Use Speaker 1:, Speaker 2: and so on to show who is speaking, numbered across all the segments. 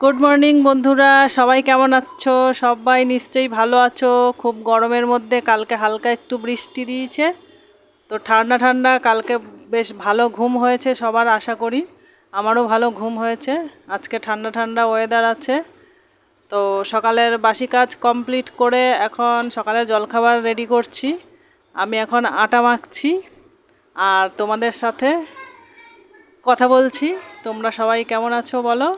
Speaker 1: Good morning বন্ধুরা। সবাই কেমন আছো? সবাই নিশ্চয়ই ভালো আছো। খুব গরমের মধ্যে কালকে হালকা একটু বৃষ্টি দিয়েছে। তো ঠান্ডা ঠান্ডা কালকে বেশ ভালো ঘুম হয়েছে সবার, আশা করি। আমারও ভালো ঘুম হয়েছে। আজকে ঠান্ডা ঠান্ডা ওয়েদার আছে। তো সকালের বাসি কাজ কমপ্লিট করে এখন সকালের জলখাবার রেডি করছি। আমি এখন আটা মাখছি। আর তোমাদের সাথে কথা বলছি। তোমরা সবাই কেমন আছো বলো?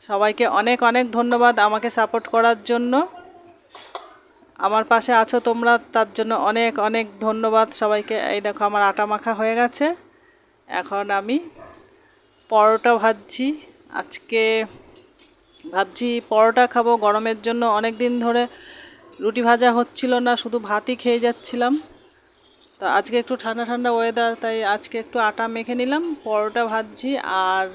Speaker 1: সবাইকে অনেক অনেক ধন্যবাদ আমাকে সাপোর্ট করার জন্য। আমার পাশে আছো তোমরা, তার জন্য অনেক অনেক ধন্যবাদ সবাইকে। এই দেখো আমার আটা মাখা হয়ে গেছে। এখন আমি পরোটা ভাজছি। আজকে ভাবছি পরোটা খাব। গরমের জন্য অনেক দিন ধরে রুটি ভাজা হচ্ছিল না, শুধু ভাতই খেয়ে যাচ্ছিলাম। তো আজকে একটু ঠান্ডা ঠান্ডা ওয়েদার তাই আজকে একটু আটা মেখে নিলাম, পরোটা ভাজছি। আর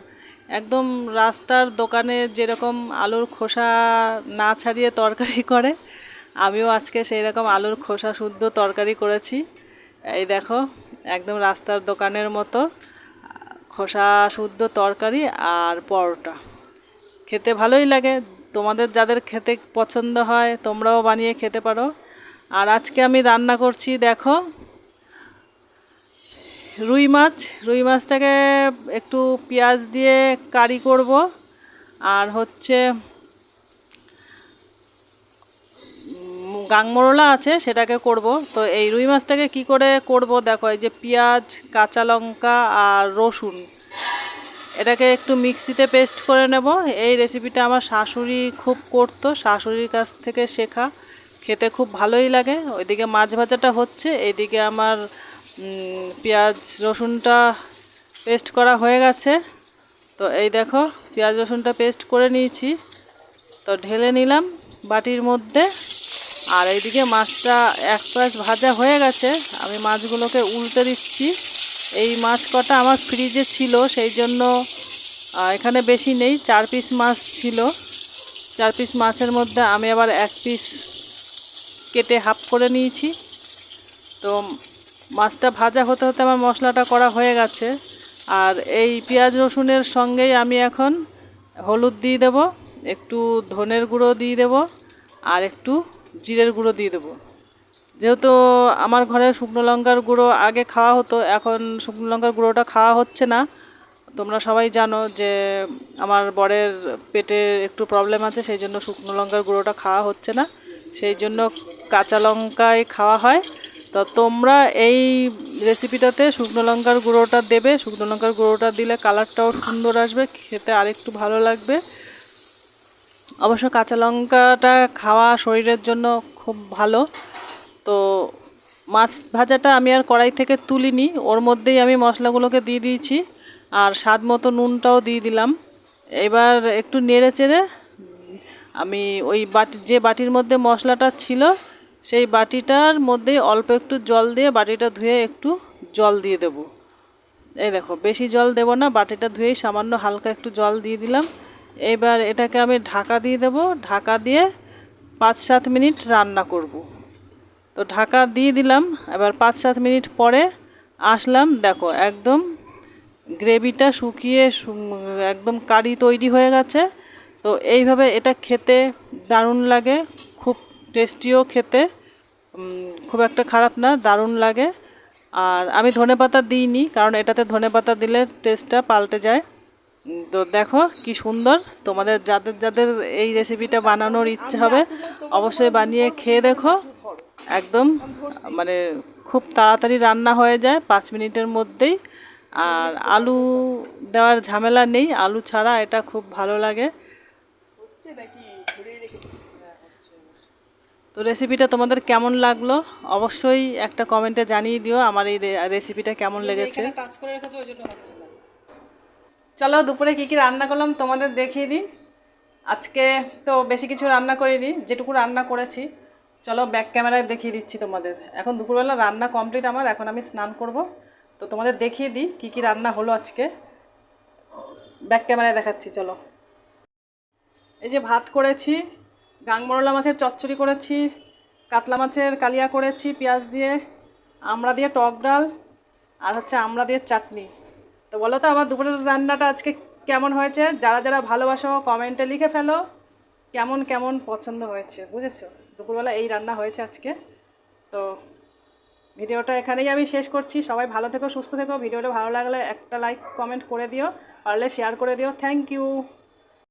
Speaker 1: একদম রাস্তার দোকানে যেরকম আলুর খোসা না ছাড়িয়ে তরকারি করে, আমিও আজকে সেই রকম আলুর খোসা শুদ্ধ তরকারি করেছি। এই দেখো, একদম রাস্তার দোকানের মতো, খোসা শুদ্ধ তরকারি আর পরোটা। খেতে ভালোই লাগে, তোমাদের যাদের খেতে পছন্দ হয় তোমরাও বানিয়ে খেতে পারো। আর আজকে আমি রান্না করছি, দেখো রুই মাছ, রুই মাছটাকে একটু পেঁয়াজ দিয়ে কারি করব। আর হচ্ছে গাংমরলা আছে, সেটাকে করব। তো এই রুই মাছটাকে কি করে করব দেখো, এই যে পেঁয়াজ, কাঁচা লঙ্কা আর রসুন, এটাকে একটু মিক্সিতে পেস্ট করে নেব। এই রেসিপিটা আমার শাশুড়ি খুব করতো, শাশুড়ির কাছ থেকে শেখা। খেতে খুব ভালোই লাগে। ওইদিকে মাছ ভাজাটা হচ্ছে, এইদিকে আমার পেঁয়াজ রসুনটা পেস্ট করা হয়ে গেছে। তো এই দেখো, পেঁয়াজ রসুনটা পেস্ট করে নিয়েছি। তো ঢেলে নিলাম বাটির মধ্যে। আর এইদিকে মাছটা এক পাশ ভাজা হয়ে গেছে। আমি মাছগুলোকে উল্টে দিচ্ছি। এই মাছ কটা আমার ফ্রিজে ছিল, সেই জন্য এখানে বেশি নেই, চার পিস মাছ ছিল। চার পিস মাছের মধ্যে আমি আবার এক পিস কেটে হাফ করে নিয়েছি। তো মাছটা ভাজা হতে হতে আমার মশলাটা করা হয়ে গেছে। আর এই পেঁয়াজ রসুনের সঙ্গেই আমি এখন হলুদ দিয়ে দেব, একটু ধনের গুঁড়ো দিয়ে দেব, আর একটু জিরের গুঁড়ো দিয়ে দেবো। যেহেতু আমার ঘরে শুকনো লঙ্কার গুঁড়ো আগে খাওয়া হতো, এখন শুকনো লঙ্কার গুঁড়োটা খাওয়া হচ্ছে না। তোমরা সবাই জানো যে আমার বরের পেটে একটু প্রবলেম আছে, সেই জন্য শুকনো লঙ্কার গুঁড়োটা খাওয়া হচ্ছে না। সেই জন্য কাঁচা লঙ্কায় খাওয়া হয়। তো তোমরা এই রেসিপিটাতে শুকনো লঙ্কার গুঁড়োটা দেবে। শুকনো লঙ্কার গুঁড়োটা দিলে কালারটাও সুন্দর আসবে, খেতে আরেকটু ভালো লাগবে। অবশ্য কাঁচা লঙ্কাটা খাওয়া শরীরের জন্য খুব ভালো। তো মাছ ভাজাটা আমি আর কড়াই থেকে তুলিনি, ওর মধ্যেই আমি মশলাগুলোকে দিয়ে দিয়েছি। আর স্বাদ মতো নুনটাও দিয়ে দিলাম। এবার একটু নেড়ে চেড়ে আমি ওই বাটি, যে বাটির মধ্যে মশলাটা ছিল সেই বাটিটার মধ্যে অল্প একটু জল দিয়ে বাটিটা ধুয়ে একটু জল দিয়ে দেবো। এই দেখো, বেশি জল দেব না, বাটিটা ধুয়েই সামান্য হালকা একটু জল দিয়ে দিলাম। এবার এটাকে আমি ঢাকা দিয়ে দেব। ঢাকা দিয়ে পাঁচ সাত মিনিট রান্না করব। তো ঢাকা দিয়ে দিলাম। এবার পাঁচ সাত মিনিট পরে আসলাম, দেখো, একদম গ্রেভিটা শুকিয়ে একদম কারি তৈরি হয়ে গেছে। তো এইভাবে এটা খেতে দারুণ লাগে। টেস্টিও খেতে খুব একটা খারাপ না, দারুণ লাগে। আর আমি ধনে ধনেপাতা দিইনি, কারণ এটাতে ধনেপাতা দিলে টেস্টটা পাল্টে যায়। তো দেখো কি সুন্দর, তোমাদের যাদের যাদের এই রেসিপিটা বানানোর ইচ্ছে হবে, অবশ্যই বানিয়ে খেয়ে দেখো। একদম মানে খুব তাড়াতাড়ি রান্না হয়ে যায় পাঁচ মিনিটের মধ্যেই। আর আলু দেওয়ার ঝামেলা নেই, আলু ছাড়া এটা খুব ভালো লাগে। তো রেসিপিটা তোমাদের কেমন লাগল? অবশ্যই একটা কমেন্টে জানিয়ে দিও আমার এই রেসিপিটা কেমন লেগেছে। চলো দুপুরে কী কী রান্না করলাম তোমাদের দেখিয়ে দিই। আজকে তো বেশি কিছু রান্না করিনি যেটুকু রান্না করেছি। চলো ব্যাক ক্যামেরায় দেখিয়ে দিচ্ছি তোমাদের। এখন দুপুরবেলা রান্না কমপ্লিট আমার এখন আমি স্নান করব। তো তোমাদের দেখিয়ে দিই কী কী রান্না হলো আজকে। ব্যাক ক্যামেরায় দেখাচ্ছি চলো। এই যে ভাত করেছি গাংমরলা মাছের চচ্চড়ি করেছি, কাতলা মাছের কালিয়া করেছি, পেঁয়াজ দিয়ে, আমড়া দিয়ে টক ডাল, আর হচ্ছে আমড়া দিয়ে চাটনি। তো বলো তো আমার দুপুরের রান্নাটা আজকে কেমন হয়েছে? যারা যারা ভালোবাসো, কমেন্টে লিখে ফেলো। কেমন কেমন পছন্দ হয়েছে, বুঝেছ? দুপুরবেলা এই রান্না হয়েছে আজকে। তো ভিডিওটা এখানেই আমি শেষ করছি। সবাই ভালো থেকো, সুস্থ থেকো। ভিডিওটা ভালো লাগলে একটা লাইক কমেন্ট করে দিও। পারলে শেয়ার করে দিও। Thank you